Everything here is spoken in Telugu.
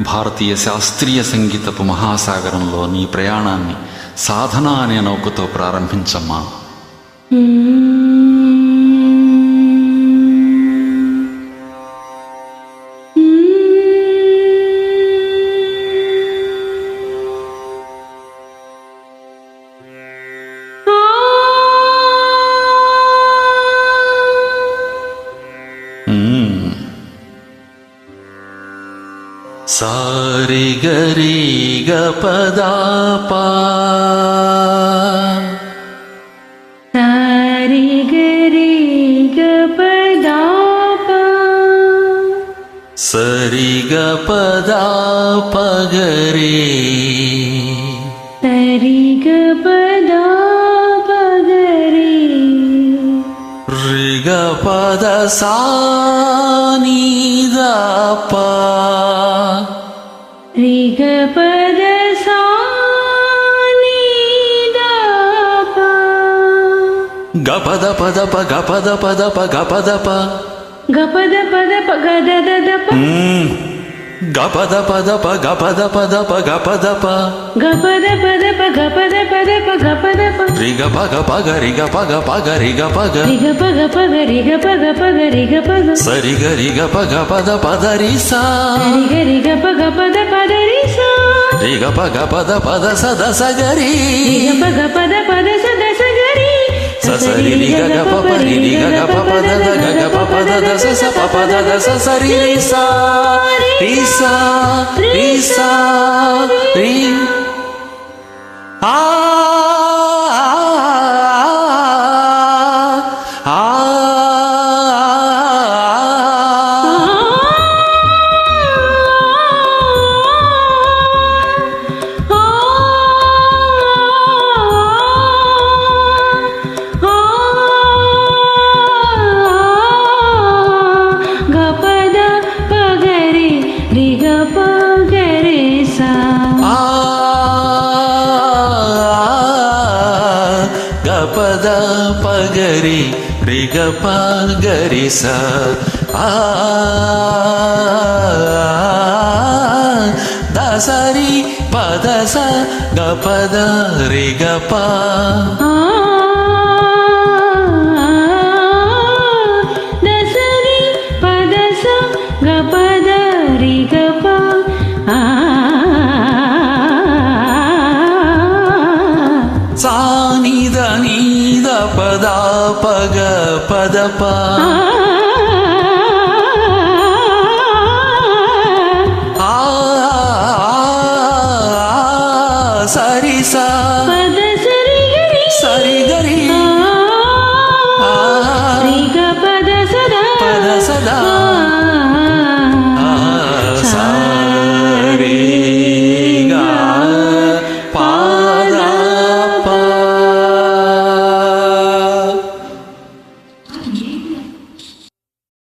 భారతీయ శాస్త్రీయ సంగీతపు మహాసాగరంలో నీ ప్రయాణాన్ని సాధన అనే నౌకతో ప్రారంభించమ్మా. సారి గరి గ పదా పా సారి గరి గపదా సరి గ పదా పగరే సరి గపదా పద పా గపద పద ప గ పద పద ప గ పద ప గపద పద ప గ పద ప గ పద ప గపద పద ప గపద పద ప గపద ప రి గ ప గ ప గ రి గ ప గ ప గ రి గ ప గ రి గ పగ పగ రి గ పగ పగ రి గ పగ సరి గ రి గ ప గ పద పద రి సా రి గ రి గ పగ పద పద రి సా రి గ ప గ పద పద స ద స గ రి రి గ పగ పద పద ద గ రి స స రి రి గ గ ప ప రి రి గ గ ప ప ద ద గ గ ప ప ద ద స స ప ప ద ద స స రి రి సా. రి సా రి సా రి. ఆ ఆ పగరి గపద పగరి గ స దసరి పద స గపద రి గ ప పగ పద ప.